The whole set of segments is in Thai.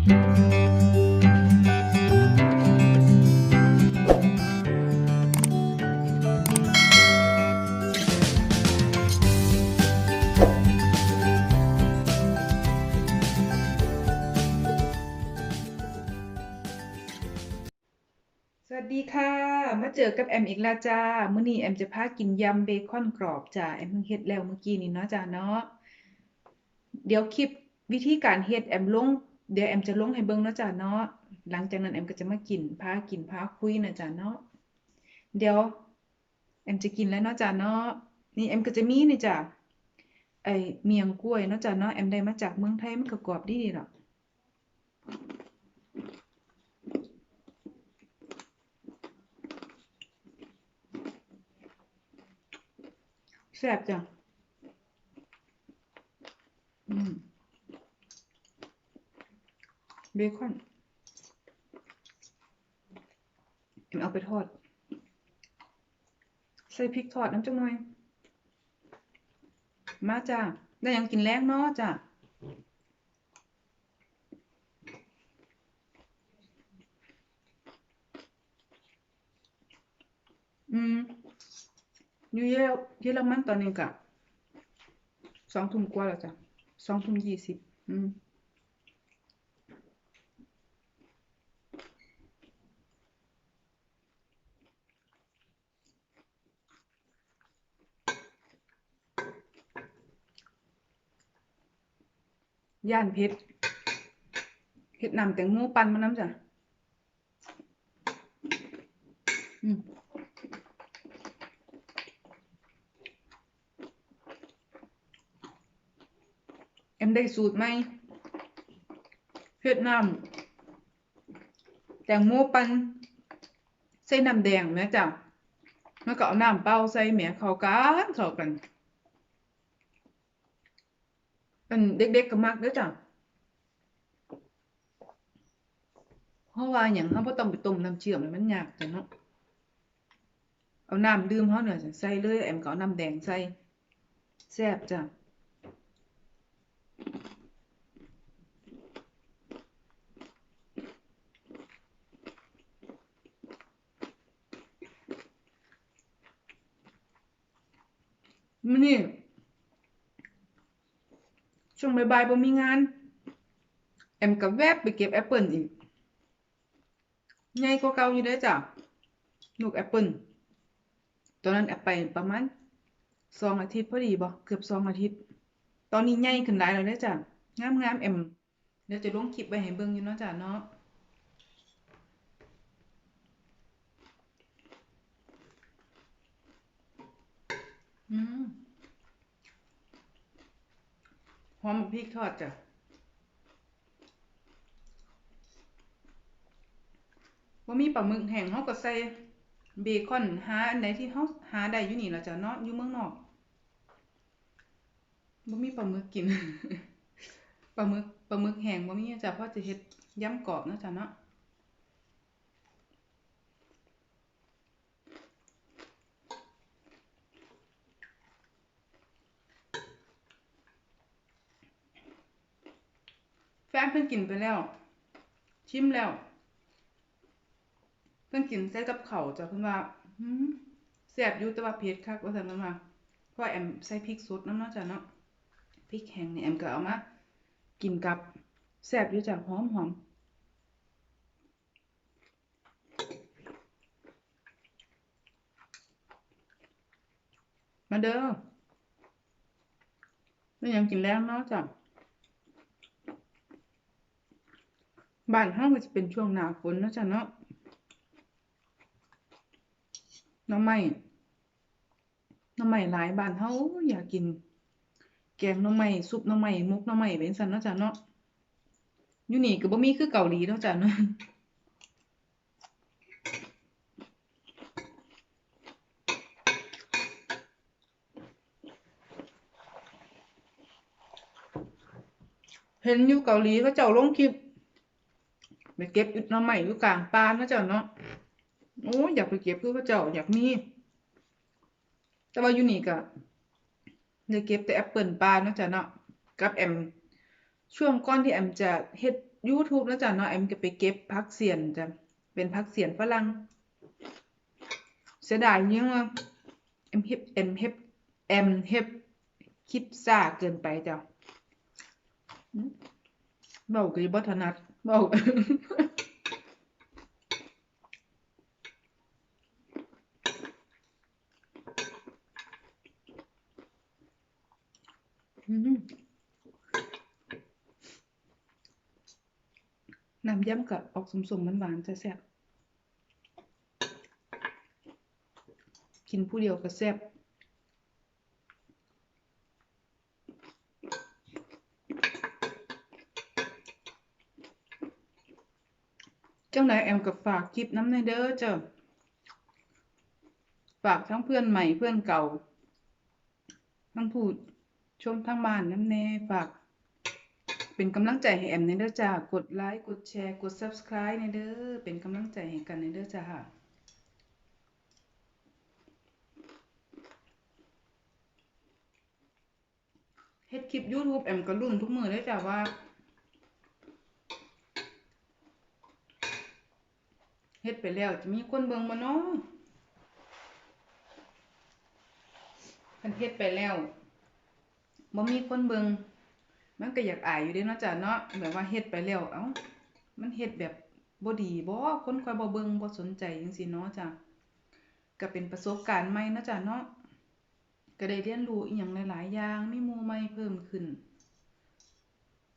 สวัสดีค่ะ มาเจอกับแอมอีกแล้วจ้า มื้อนี้แอมจะพากินยำเบคอนกรอบจ้า แอมเพิ่งเฮ็ดแล้วเมื่อกี้นี้เนาะจ้าเนาะ เดี๋ยวคลิปวิธีการเฮ็ดแอมลง เดี๋ยวแอมจะลงให้เบิ่งเนาะจ้าเนาะ หลังจากนั้นแอมก็จะมากินพากินพาคุยนะจ้าเนาะ เดี๋ยวแอมจะกินแล้วเนาะจ้าเนาะ นี่แอมก็จะมีนี่จ้าไอเมียงกล้วยเนาะจ้าเนาะแอมได้มาจากเมืองไทยมันก็กรอบดีๆดอกแซ่บจ้ะอืมเบคอนเอ็มเอาไปทอด ใส่พริกทอดน้ำจังหน่อย มาจ้าได้ยังกินแรงเนาะจ้าอืมอยู่เยอรเยอรมันตอนนี้กะสองทุ่มกว่าแล้วจ้ะสองทุ่มยี่สิบอืม ย่านเพชรเฮ็ดนำแตงโมปั่นมาน้ำจ้ะอืมเอ็มได้สูตรไหมเฮ็ดน้ำแตงโมปั่นใส่น้ำแดงแม่จ้ะแล้วก็เอาน้ำเปล่าใส่แหมเข้ากันเข้ากัน อันเด็กๆก็มักเด้อจ้ะเพราะว่าหยังเราบ่ต้องไปต้มน้ำเชื่อมให้มันยากจ้ะเนาะเอาน้ำดื่มเฮาเนี่ยจ้ะใส่เลยแอมก็เอาน้ำแดงใส่แซ่บจ้ะมื้อนี้ ช่วงบ่ายๆบ่มีงาน แอมก็แวบไปเก็บแอปเปิลอีกใหญ่กว่าเก่าอยู่เด้จ้ะลูกแอปเปิลตอนนั้นแอปไปประมาณสองอาทิตย์พอดีบ่เกือบสองอาทิตย์ ตอนนี้ใหญ่ขึ้นหลายแล้วเด้อจ้ะงามๆแอมเดี๋ยวจะลงคลิปไว้ให้เบิ่งอยู่เนาะจ้ะเนาะอืม หอมพริกทอดจ้ะว่ามีปลาหมึกแห้งเขาก็ใส่เบคอนหาอันไหนที่เขาหาได้อยู่นี่เราจะเนาะอยู่เมืองนอกบ่มีปลาหมึกกินปลาหมึกปลาหมึกแห้งบ่มีจ้ะเพราะจะเฮ็ดยำกรอบเนาะจ้ะเนาะ แฟนเพิ่นกินไปแล้ว ชิมแล้ว เพิ่นกินใส่กับเขาจ้ะเพิ่นว่าแซ่บอยู่แต่ว่าเผ็ดคักว่าซั่นเพิ่นว่าเพราะแอมใส่พริกสดนำเนาะจ้ะเนาะพริกแห้งนี่แอมก็เอามากินกับแซ่บอยู่จ้ะหอมหอมมาเด้อไม่ยังกินแรงเนาะจ้ะ บ้านเฮาก็จะเป็นช่วงหน้าฝนเนาะจ้ะเนาะน่อไม้น่อไม้หลายบ้านเฮาอยากกิน แกงน่อไม้ซุปน่อไม้หมกน่อไม้เป็นซั่นเนาะจ้ะเนาะอยู่นี่ก็บ่มีคือเกาหลีเนาะจ้ะเนาะเห็นอยู่เกาหลีเขาเจ้าลงคลิป ไปเก็บหน่อไม้อยู่กลางปาเนาะจ้ะเนาะโอ้ยอยากไปเก็บคือพระเจ้าอยากมี แต่ว่าอยู่นี่ก็ได้เก็บแต่แอปเปิลปลาเนาะจ้ะเนาะกับแอม ช่วงก่อนที่แอมจะเฮ็ด YouTube แล้วจ้ะเนาะแอมก็ไปเก็บผักเสียนจ้ะเป็นผักเสียนฝรั่งเสียดายยังว่าแอมเฮ็ดแอมเฮ็ดแอมเฮ็ดคิดซ่าเกินไปจ้ะอืมเว้าก็บ่ถนัด เว้าอืมน้ำยำก็ออกสมๆหวานจะแซ่บกินผู้เดียวก็แซ่บ จังไดแอมก็ฝากคลิปน้ำในเด้อเจ้ะฝากทั้งเพื่อนใหม่เพื่อนเก่า ทั้งผู้ชมทางบ้านน้ำแน่ฝาก เป็นกำลังใจให้แอมในเด้อจ้ากดไลค์กดแชร์กด Subscribe ในเด้อเป็นกำลังใจให้กันในเด้อจ้าเฮ็ดคลิป YouTube แอมก็ลุ้นทุกมือเลยจ้าว่า เฮ็ดไปแล้วจะมีคนเบิ่งบ่เนาะคันเฮ็ดไปแล้วบ่มีคนเบิ่งมันก็อยากอายอยู่เด้เนาะจ้ะเนาะแบบว่าเฮ็ดไปแล้วเอ้ามันเฮ็ดแบบบ่ดีบ่คนคอยบ่เบิ่งบ่สนใจจังซี่เนาะจ้ะก็เป็นประสบการณ์ใหม่เนาะจ้ะเนาะก็ได้เรียนรู้อิหยังหลายๆอย่างมีหมู่ใหม่เพิ่มขึ้น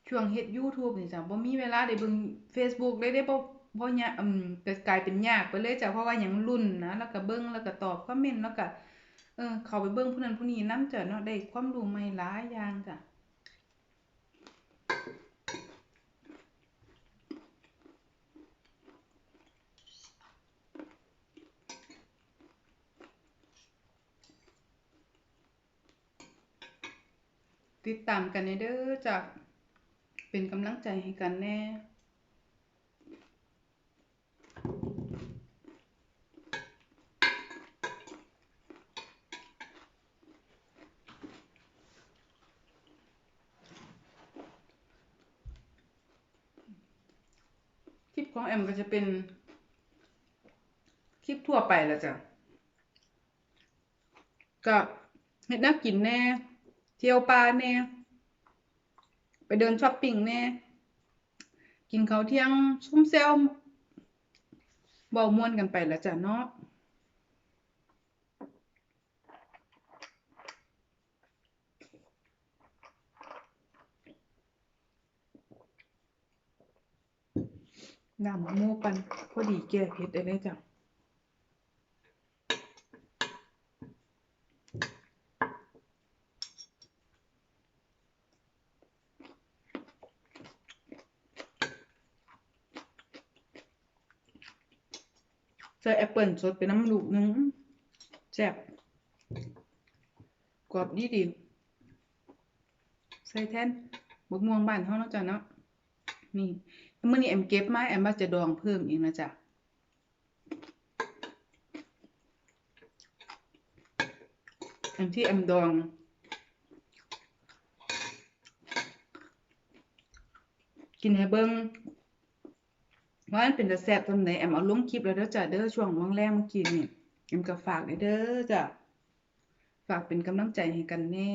ช่วงเฮ็ด YouTube นี่จ้ะบ่มีเวลาได้เบิ่ง Facebook เลยเด้บ่ บ่ยอืมก็กลายเป็นยากไปเลยจ้ะเพราะว่าหยังรุ่นนะแล้วก็เบิ่งแล้วก็ตอบคอมเมนต์แล้วก็เออเข้าไปเบิ่งผู้นั้นผู้นี้นำจ้ะเนาะได้ความรู้ใหม่หลายอย่างจ้ะติดตามกันในเด้อจ้ะเป็นกำลังใจให้กันแน่ ของแอมก็จะเป็น คลิปทั่วไปแล้วจ้ะก็เห็ดนักินแน่ เที่ยวปลาแน่ ไปเดินช้อปปิ้งแน่ กินเขาเที่ยงชุ่มเซลเบามวนกันไปแล้วจ้ะเนาะ น้ำมะม่วงปั่นพอดีแก้เผ็ดได้เลยจ้ะใส่แอปเปิลสดไปน้ำลูกนึงแซ่บกรอบดีดีใส่แทนบักม่วงบ้านเฮาเนาะจ้ะเนาะนี่ เมื้อนี้แอมเก็บมาแอมว่าจะดองเพิ่มอีกนะจ๊ะอันที่แอมดองกินให้เบิ่งว่ามันเป็นตาแซ่บตำใดแอมเอาลงคลิปแล้วเด้อจ้ะเด้อช่วงว่างแรงเมื่อกี้นี่แอมก็ฝากเด้อจ้ะฝากเป็นกำลังใจให้กันแน่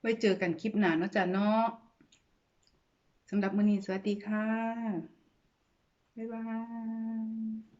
ไว้เจอกันคลิปหน้าเนาะจ้ะเนาะ สำหรับมื้อนี้สวัสดีค่ะ บ๊ายบาย